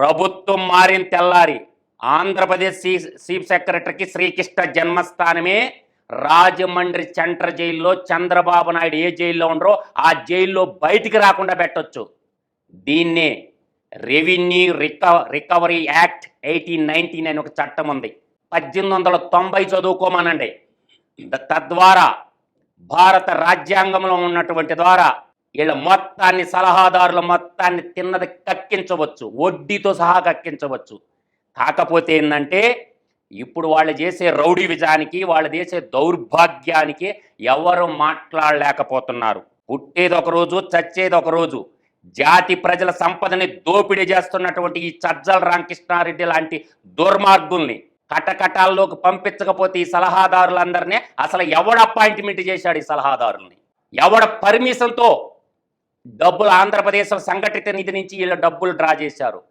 ప్రభుత్వం మారిన తెల్లారి ఆంధ్రప్రదేశ్ చీఫ్ సెక్రటరీకి శ్రీకృష్ణ జన్మస్థానమే. రాజమండ్రి సెంటర్ జైల్లో చంద్రబాబు నాయుడు ఏ జైల్లో ఉండరో ఆ జైల్లో బయటికి రాకుండా పెట్టొచ్చు. దీన్నే revenue reco recovery act eighteen nineteen అని ఒక చట్టం ఉంది. పద్దెనిమిది వందల తొంభై చదువుకోమనండి. తద్వారా భారత రాజ్యాంగంలో ఉన్నటువంటి ద్వారా వీళ్ళ మొత్తాన్ని సలహాదారుల మొత్తాన్ని తిన్నది కక్కించవచ్చు వడ్డీతో సహా కక్కించవచ్చు. కాకపోతే ఏంటంటే ఇప్పుడు వాళ్ళు చేసే రౌడీ విజయానికి వాళ్ళు చేసే దౌర్భాగ్యానికి ఎవరు మాట్లాడలేకపోతున్నారు. పుట్టేది ఒకరోజు చచ్చేది ఒకరోజు జాతి ప్రజల సంపదని దోపిడీ చేస్తున్నటువంటి ఈ చజ్జల రామకృష్ణారెడ్డి లాంటి దుర్మార్గుల్ని కటకటాల్లోకి పంపించకపోతే ఈ సలహాదారులందరినీ అసలు ఎవడ అపాయింట్మెంట్ చేశాడు ఈ సలహాదారుల్ని? ఎవడ పర్మిషన్తో డబ్బులు ఆంధ్రప్రదేశ్ సంఘటిత నిధి నుంచి వీళ్ళ డబ్బులు డ్రా చేశారు.